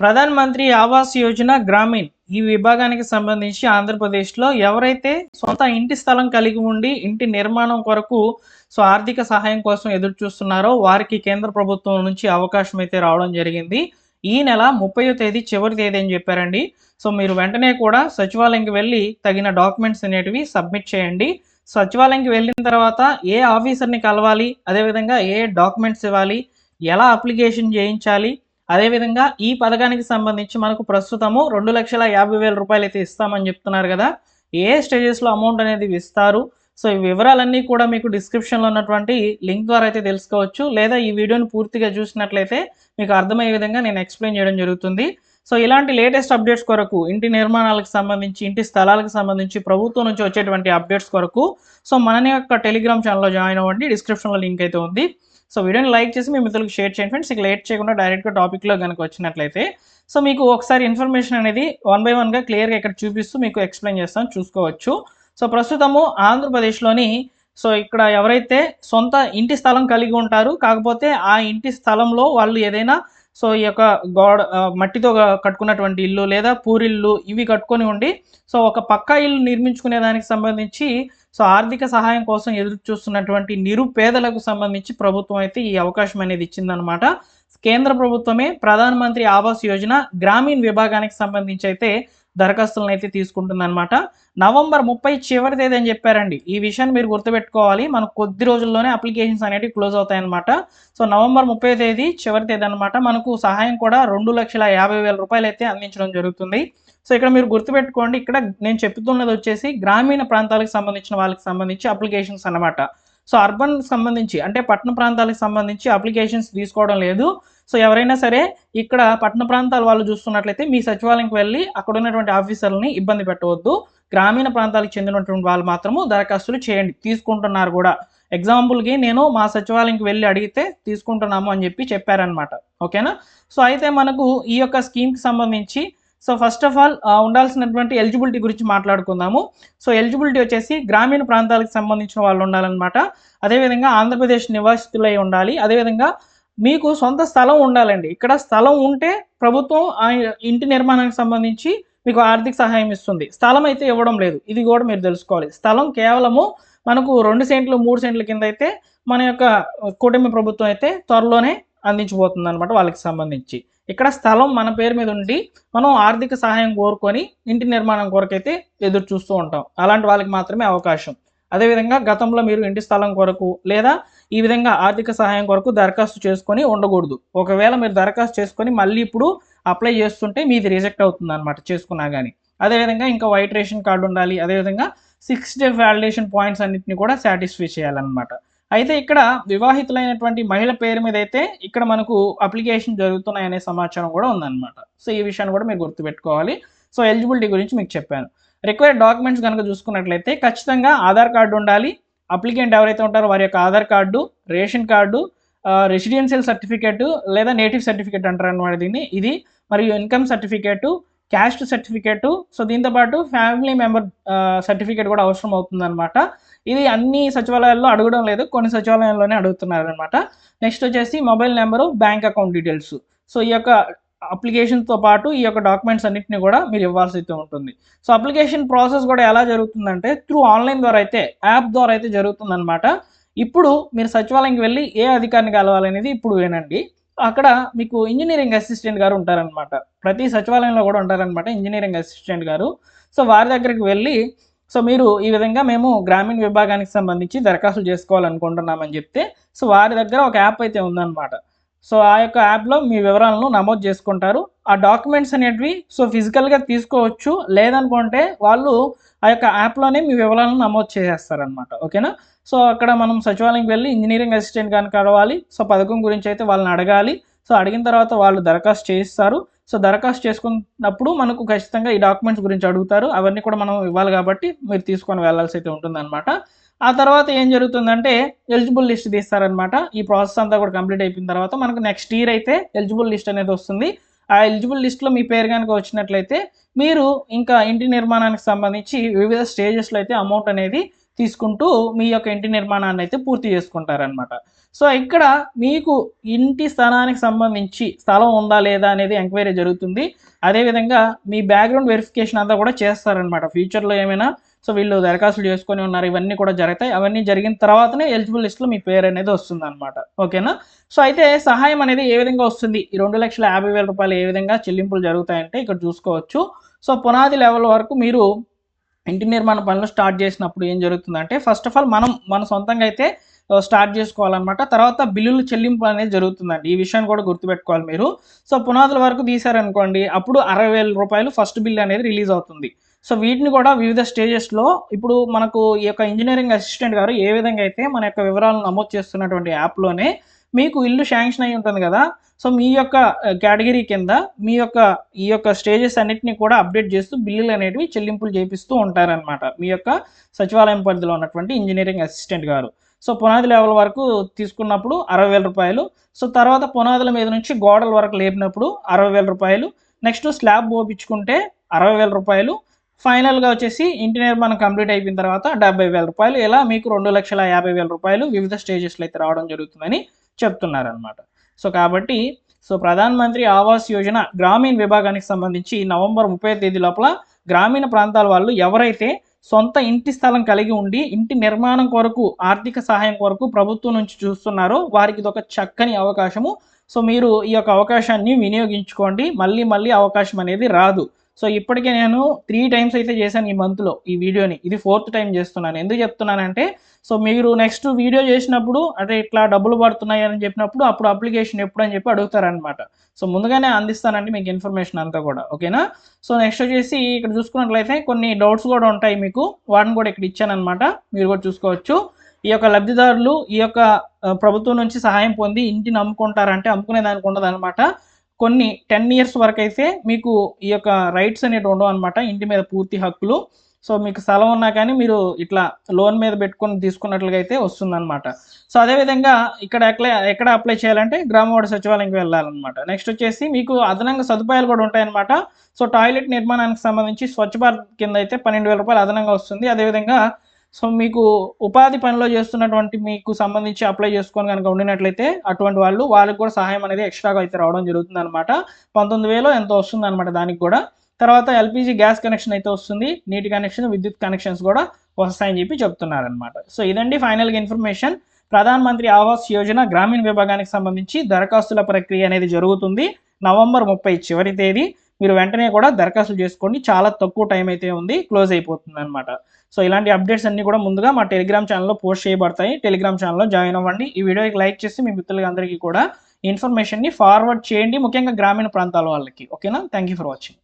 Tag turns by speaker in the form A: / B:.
A: ప్రధాన్ మంత్రి ఆవాస్ యోజన గ్రామీణ్. ఈ విభాగానికి సంబంధించి ఆంధ్రప్రదేశ్లో ఎవరైతే సొంత ఇంటి స్థలం కలిగి ఉండి ఇంటి నిర్మాణం కొరకు సో ఆర్థిక సహాయం కోసం ఎదురు చూస్తున్నారో వారికి కేంద్ర ప్రభుత్వం నుంచి అవకాశం అయితే రావడం జరిగింది. ఈ నెల ముప్పయో తేదీ చివరి తేదీ అని చెప్పారండి. సో మీరు వెంటనే కూడా సచివాలయంకి వెళ్ళి తగిన డాక్యుమెంట్స్ అనేటివి సబ్మిట్ చేయండి. సచివాలయంకి వెళ్ళిన తర్వాత ఏ ఆఫీసర్ని కలవాలి? అదేవిధంగా ఏ డాక్యుమెంట్స్ ఇవ్వాలి? ఎలా అప్లికేషన్ చేయించాలి? అదేవిధంగా ఈ పథకానికి సంబంధించి మనకు ప్రస్తుతము రెండు లక్షల యాభై వేల రూపాయలు అయితే ఇస్తామని చెప్తున్నారు కదా. ఏ స్టేజెస్లో అమౌంట్ అనేది ఇస్తారు? సో ఈ వివరాలన్నీ కూడా మీకు డిస్క్రిప్షన్లో ఉన్నటువంటి లింక్ ద్వారా అయితే తెలుసుకోవచ్చు. లేదా ఈ వీడియోని పూర్తిగా చూసినట్లయితే మీకు అర్థమయ్యే విధంగా నేను ఎక్స్ప్లెయిన్ చేయడం జరుగుతుంది. సో ఇలాంటి లేటెస్ట్ అప్డేట్స్ కొరకు ఇంటి నిర్మాణాలకు సంబంధించి ఇంటి స్థలాలకు సంబంధించి ప్రభుత్వం నుంచి వచ్చేటువంటి అప్డేట్స్ కొరకు సో మన యొక్క టెలిగ్రామ్ ఛానల్లో జాయిన్ అవ్వండి. డిస్క్రిప్షన్లో లింక్ అయితే ఉంది. సో వీడియోని లైక్ చేసి మీ మిత్రులకు షేర్ చేయండి ఫ్రెండ్స్. ఇక లేట్ చేయకుండా డైరెక్ట్గా టాపిక్లో కనుక వచ్చినట్లయితే సో మీకు ఒకసారి ఇన్ఫర్మేషన్ అనేది వన్ బై వన్గా క్లియర్గా ఇక్కడ చూపిస్తూ మీకు ఎక్స్ప్లెయిన్ చేస్తాను చూసుకోవచ్చు. సో ప్రస్తుతము ఆంధ్రప్రదేశ్లోని సో ఇక్కడ ఎవరైతే సొంత ఇంటి స్థలం కలిగి ఉంటారు కాకపోతే ఆ ఇంటి స్థలంలో వాళ్ళు ఏదైనా సో ఈ యొక్క గోడ మట్టితో కట్టుకున్నటువంటి ఇల్లు లేదా పూరిల్లు ఇవి కట్టుకొని ఉండి సో ఒక పక్కా ఇల్లు నిర్మించుకునే దానికి సంబంధించి సో ఆర్థిక సహాయం కోసం ఎదురు చూస్తున్నటువంటి నిరుపేదలకు సంబంధించి ప్రభుత్వం అయితే ఈ అవకాశం అనేది ఇచ్చిందనమాట కేంద్ర ప్రభుత్వమే ప్రధానమంత్రి ఆవాస్ యోజన గ్రామీణ విభాగానికి సంబంధించి అయితే దరఖాస్తులను అయితే తీసుకుంటుందన్నమాట. నవంబర్ ముప్పై చివరి తేదీ అని చెప్పారండి. ఈ విషయాన్ని మీరు గుర్తుపెట్టుకోవాలి. మనకు కొద్ది రోజుల్లోనే అప్లికేషన్స్ అనేవి క్లోజ్ అవుతాయన్నమాట. సో నవంబర్ ముప్పై తేదీ చివరి తేదీ అనమాట మనకు సహాయం కూడా రెండు లక్షల యాభై వేల రూపాయలు అయితే అందించడం జరుగుతుంది. సో ఇక్కడ మీరు గుర్తుపెట్టుకోండి. ఇక్కడ నేను చెప్తున్నది వచ్చేసి గ్రామీణ ప్రాంతాలకు సంబంధించిన వాళ్ళకి సంబంధించి అప్లికేషన్స్ అన్నమాట. సో అర్బన్ సంబంధించి అంటే పట్టణ ప్రాంతాలకు సంబంధించి అప్లికేషన్స్ తీసుకోవడం లేదు. సో ఎవరైనా సరే ఇక్కడ పట్టణ ప్రాంతాల వాళ్ళు చూస్తున్నట్లయితే మీ సచివాలయంకి వెళ్ళి అక్కడ ఉన్నటువంటి ఆఫీసర్లని ఇబ్బంది పెట్టవద్దు. గ్రామీణ ప్రాంతాలకు చెందినటువంటి వాళ్ళు మాత్రము దరఖాస్తులు చేయండి. తీసుకుంటున్నారు కూడా. ఎగ్జాంపుల్కి నేను మా సచివాలయంకి వెళ్ళి అడిగితే తీసుకుంటున్నాము అని చెప్పి చెప్పారనమాట ఓకేనా? సో అయితే మనకు ఈ యొక్క స్కీమ్కి సంబంధించి సో ఫస్ట్ ఆఫ్ ఆల్ ఉండాల్సినటువంటి ఎలిజిబిలిటీ గురించి మాట్లాడుకుందాము. సో ఎలిజిబిలిటీ వచ్చేసి గ్రామీణ ప్రాంతాలకు సంబంధించిన వాళ్ళు ఉండాలన్నమాట. అదేవిధంగా ఆంధ్రప్రదేశ్ నివాసితులై ఉండాలి. అదేవిధంగా మీకు సొంత స్థలం ఉండాలండి. ఇక్కడ స్థలం ఉంటే ప్రభుత్వం ఆ ఇంటి నిర్మాణానికి సంబంధించి మీకు ఆర్థిక సహాయం ఇస్తుంది. స్థలం అయితే ఇవ్వడం లేదు. ఇది కూడా మీరు తెలుసుకోవాలి. స్థలం కేవలము మనకు రెండు సెంట్లు మూడు సెంట్ల కింద అయితే మన యొక్క కూటమి ప్రభుత్వం అయితే త్వరలోనే అందించబోతుంది అనమాట వాళ్ళకి సంబంధించి. ఇక్కడ స్థలం మన పేరు మీద ఉండి మనం ఆర్థిక సహాయం కోరుకొని ఇంటి నిర్మాణం కొరకైతే ఎదురు చూస్తూ ఉంటాం. అలాంటి వాళ్ళకి మాత్రమే అవకాశం. అదేవిధంగా గతంలో మీరు ఇంటి స్థలం కొరకు లేదా ఈ విధంగా ఆర్థిక సహాయం కొరకు దరఖాస్తు చేసుకొని ఉండకూడదు. ఒకవేళ మీరు దరఖాస్తు చేసుకొని మళ్ళీ ఇప్పుడు అప్లై చేస్తుంటే మీది రిజెక్ట్ అవుతుంది అనమాట చేసుకున్నా కానీ అదేవిధంగా ఇంకా వైట్ రేషన్ కార్డు ఉండాలి. అదేవిధంగా సిక్స్ డే వ్యాలిడేషన్ పాయింట్స్ అన్నింటిని కూడా సాటిస్ఫై చేయాలన్నమాట. అయితే ఇక్కడ వివాహితులైనటువంటి మహిళ పేరు మీద అయితే ఇక్కడ మనకు అప్లికేషన్ జరుగుతున్నాయనే సమాచారం కూడా ఉందన్నమాట. సో ఈ విషయాన్ని కూడా మీరు గుర్తుపెట్టుకోవాలి. సో ఎలిజిబిలిటీ గురించి మీకు చెప్పాను. రిక్వైర్డ్ డాక్యుమెంట్స్ కనుక చూసుకున్నట్లయితే ఖచ్చితంగా ఆధార్ కార్డు ఉండాలి. అప్లికెంట్ ఎవరైతే ఉంటారో వారి యొక్క Aadhaar card ration card residential certificate లేదా నేటివ్ సర్టిఫికేట్ అంటారు అనమాట దీన్ని. ఇది మరియు income certificate caste certificate so దీంతో పాటు ఫ్యామిలీ మెంబర్ సర్టిఫికేట్ కూడా అవసరం అవుతుందన్నమాట. ఇది అన్ని సచివాలయాల్లో అడగడం లేదు కొన్ని సచివాలయాల్లోనే అడుగుతున్నారు అనమాట నెక్స్ట్ వచ్చేసి mobile number bank account details. So ఈ యొక్క అప్లికేషన్తో పాటు ఈ యొక్క డాక్యుమెంట్స్ అన్నింటినీ కూడా మీరు ఇవ్వాల్సి అయితే ఉంటుంది. సో అప్లికేషన్ ప్రాసెస్ కూడా ఎలా జరుగుతుందంటే త్రూ ఆన్లైన్ ద్వారా అయితే యాప్ ద్వారా అయితే జరుగుతుందనమాట ఇప్పుడు మీరు సచివాలయంకి వెళ్ళి ఏ అధికారిని కలవాలనేది ఇప్పుడు వినండి అక్కడ మీకు ఇంజనీరింగ్ అసిస్టెంట్ గారు ఉంటారనమాట ప్రతి సచివాలయంలో కూడా ఉంటారనమాట ఇంజనీరింగ్ అసిస్టెంట్ గారు. సో వారి దగ్గరికి వెళ్ళి సో మీరు ఈ విధంగా మేము గ్రామీణ విభాగానికి సంబంధించి దరఖాస్తులు చేసుకోవాలనుకుంటున్నామని చెప్తే సో వారి దగ్గర ఒక యాప్ అయితే ఉందన్నమాట. సో ఆ యొక్క యాప్లో మీ వివరాలను నమోదు చేసుకుంటారు. ఆ డాక్యుమెంట్స్ అనేటివి సో ఫిజికల్గా తీసుకోవచ్చు. లేదనుకుంటే వాళ్ళు ఆ యొక్క యాప్లోనే మీ వివరాలను నమోదు చేసేస్తారనమాట ఓకేనా? సో అక్కడ మనం సచివాలయంకి వెళ్ళి ఇంజనీరింగ్ అసిస్టెంట్ కానీ కలవాలి. సో పథకం గురించి అయితే వాళ్ళని అడగాలి. సో అడిగిన తర్వాత వాళ్ళు దరఖాస్తు చేయిస్తారు. సో దరఖాస్తు చేసుకున్నప్పుడు మనకు ఖచ్చితంగా ఈ డాక్యుమెంట్స్ గురించి అడుగుతారు. అవన్నీ కూడా మనం ఇవ్వాలి కాబట్టి మీరు తీసుకొని వెళ్ళాల్సి అయితే ఉంటుందన్నమాట. ఆ తర్వాత ఏం జరుగుతుందంటే ఎలిజిబుల్ లిస్ట్ తీస్తారనమాట ఈ ప్రాసెస్ అంతా కూడా కంప్లీట్ అయిపోయిన తర్వాత మనకు నెక్స్ట్ ఇయర్ అయితే ఎలిజిబుల్ లిస్ట్ అనేది వస్తుంది. ఆ ఎలిజిబుల్ లిస్ట్లో మీ పేరు కనుక వచ్చినట్లయితే మీరు ఇంకా ఇంటి నిర్మాణానికి సంబంధించి వివిధ స్టేజెస్లో అయితే అమౌంట్ అనేది తీసుకుంటూ మీ యొక్క ఇంటి నిర్మాణాన్ని అయితే పూర్తి చేసుకుంటారనమాట సో ఇక్కడ మీకు ఇంటి స్థలానికి సంబంధించి స్థలం ఉందా లేదా అనేది ఎంక్వైరీ జరుగుతుంది. అదేవిధంగా మీ బ్యాక్గ్రౌండ్ వెరిఫికేషన్ అంతా కూడా చేస్తారనమాట ఫ్యూచర్లో ఏమైనా సో వీళ్ళు దరఖాస్తులు చేసుకొని ఉన్నారు. ఇవన్నీ కూడా జరుగుతాయి. అవన్నీ జరిగిన తర్వాతనే ఎలిజిబుల్ లిస్ట్లో మీ పేరు అనేది వస్తుంది అనమాట ఓకేనా? సో అయితే సహాయం అనేది ఏ విధంగా వస్తుంది? ఈ రెండు లక్షల యాభై వేల రూపాయలు ఏ విధంగా చెల్లింపులు జరుగుతాయంటే ఇక్కడ చూసుకోవచ్చు. సో పునాది లెవెల్ వరకు మీరు ఇంటి నిర్మాణ పనులు స్టార్ట్ చేసినప్పుడు ఏం జరుగుతుందంటే ఫస్ట్ ఆఫ్ ఆల్ మనం మన సొంతంగా అయితే స్టార్ట్ చేసుకోవాలన్నమాట. తర్వాత బిల్లులు చెల్లింపు అనేది జరుగుతుందండి. ఈ విషయాన్ని కూడా గుర్తుపెట్టుకోవాలి మీరు. సో పునాదుల వరకు తీశారనుకోండి అప్పుడు అరవై రూపాయలు ఫస్ట్ బిల్ అనేది రిలీజ్ అవుతుంది. సో వీటిని కూడా వివిధ స్టేజెస్లో ఇప్పుడు మనకు ఈ యొక్క ఇంజనీరింగ్ అసిస్టెంట్ గారు ఏ విధంగా అయితే మన యొక్క వివరాలను నమోదు చేస్తున్నటువంటి యాప్లోనే మీకు ఇల్లు శాంక్షన్ అయి ఉంటుంది కదా సో మీ యొక్క కేటగిరీ కింద మీ యొక్క ఈ యొక్క స్టేజెస్ అన్నిటిని కూడా అప్డేట్ చేస్తూ బిల్లులు అనేటివి చెల్లింపులు చేపిస్తూ ఉంటారనమాట మీ యొక్క సచివాలయం పరిధిలో ఉన్నటువంటి ఇంజనీరింగ్ అసిస్టెంట్ గారు. సో పునాది లెవెల్ వరకు తీసుకున్నప్పుడు అరవై వేల రూపాయలు సో తర్వాత పునాదుల మీద నుంచి గోడల వరకు లేపినప్పుడు అరవై వేల రూపాయలు నెక్స్ట్ స్లాబ్ పోపించుకుంటే అరవై వేల రూపాయలు ఫైనల్గా వచ్చేసి ఇంటి నిర్మాణం కంప్లీట్ అయిపోయిన తర్వాత డెబ్బై వేల రూపాయలు. ఇలా మీకు రెండు లక్షల యాభై వేల రూపాయలు వివిధ స్టేజెస్లో అయితే రావడం జరుగుతుందని చెప్తున్నారనమాట సో కాబట్టి సో ప్రధాన్ మంత్రి ఆవాస్ యోజన గ్రామీణ విభాగానికి సంబంధించి నవంబర్ ముప్పై తేదీ లోపల గ్రామీణ ప్రాంతాల వాళ్ళు ఎవరైతే సొంత ఇంటి స్థలం కలిగి ఉండి ఇంటి నిర్మాణం కొరకు ఆర్థిక సహాయం కొరకు ప్రభుత్వం నుంచి చూస్తున్నారో వారికి ఇది ఒక చక్కని అవకాశము. సో మీరు ఈ యొక్క అవకాశాన్ని వినియోగించుకోండి. మళ్ళీ మళ్ళీ అవకాశం అనేది రాదు. సో ఇప్పటికే నేను త్రీ టైమ్స్ అయితే చేశాను ఈ మంత్లో ఈ వీడియోని ఇది ఫోర్త్ టైం చేస్తున్నాను. ఎందుకు చెప్తున్నానంటే సో మీరు నెక్స్ట్ వీడియో చేసినప్పుడు అంటే ఇట్లా డబ్బులు పడుతున్నాయి అని చెప్పినప్పుడు అప్పుడు అప్లికేషన్ ఎప్పుడు అని చెప్పి అడుగుతారనమాట సో ముందుగానే అందిస్తానండి మీకు ఇన్ఫర్మేషన్ అంతా కూడా. ఓకేనా సో నెక్స్ట్ వచ్చేసి ఇక్కడ చూసుకున్నట్లయితే కొన్ని డౌట్స్ కూడా ఉంటాయి మీకు. వాటిని కూడా ఇక్కడ ఇచ్చానమాట మీరు కూడా చూసుకోవచ్చు. ఈ యొక్క లబ్ధిదారులు ఈ యొక్క ప్రభుత్వం నుంచి సహాయం పొంది ఇంటిని అమ్ముకుంటారంటే అమ్ముకునే దానికి ఉండదు అనమాట కొన్ని టెన్ ఇయర్స్ వరకు అయితే మీకు ఈ యొక్క రైట్స్ అనేవి ఉండవు అనమాట ఇంటి మీద పూర్తి హక్కులు. సో మీకు స్థలం ఉన్నా కానీ మీరు ఇట్లా లోన్ మీద పెట్టుకొని తీసుకున్నట్లుగా అయితే వస్తుందన్నమాట. సో అదేవిధంగా ఇక్కడ ఎక్కడ ఎక్కడ అప్లై చేయాలంటే గ్రామవాడ సచివాలయంకి వెళ్ళాలన్నమాట. నెక్స్ట్ వచ్చేసి మీకు అదనంగా సదుపాయాలు కూడా ఉంటాయన్నమాట. సో టాయిలెట్ నిర్మాణానికి సంబంధించి స్వచ్ఛ భారత్ కింద అయితే పన్నెండు వేల రూపాయలు అదనంగా వస్తుంది. అదేవిధంగా సో మీకు ఉపాధి పనిలో చేస్తున్నటువంటి మీకు సంబంధించి అప్లై చేసుకొని కనుక ఉండినట్లయితే అటువంటి వాళ్ళు వాళ్ళకి కూడా సహాయం అనేది ఎక్స్ట్రాగా అయితే రావడం జరుగుతుంది అనమాట పంతొమ్మిది వేలు ఎంతో వస్తుంది అనమాట దానికి కూడా. తర్వాత ఎల్పిజి గ్యాస్ కనెక్షన్ అయితే వస్తుంది. నీటి కనెక్షన్ విద్యుత్ కనెక్షన్స్ కూడా వస్తాయని చెప్పి చెప్తున్నారనమాట సో ఇదండి ఫైనల్గా ఇన్ఫర్మేషన్ ప్రధాన మంత్రి ఆవాస్ యోజన గ్రామీణ విభాగానికి సంబంధించి దరఖాస్తుల ప్రక్రియ అనేది జరుగుతుంది. నవంబర్ ముప్పై చివరి తేదీ. మీరు వెంటనే కూడా దరఖాస్తు చేసుకోండి. చాలా తక్కువ టైం అయితే ఉంది. క్లోజ్ అయిపోతుంది అనమాట సో ఇలాంటి అప్డేట్స్ అన్ని కూడా ముందుగా మా టెలిగ్రామ్ ఛానల్లో పోస్ట్ చేయబడతాయి. టెలిగ్రామ్ ఛానల్లో జాయిన్ అవ్వండి. ఈ వీడియోకి లైక్ చేసి మీ మిత్రులందరికీ కూడా ఇన్ఫర్మేషన్ని ఫార్వర్డ్ చేయండి. ముఖ్యంగా గ్రామీణ ప్రాంతాల వాళ్ళకి. ఓకేనా థ్యాంక్ యూ ఫర్ వాచింగ్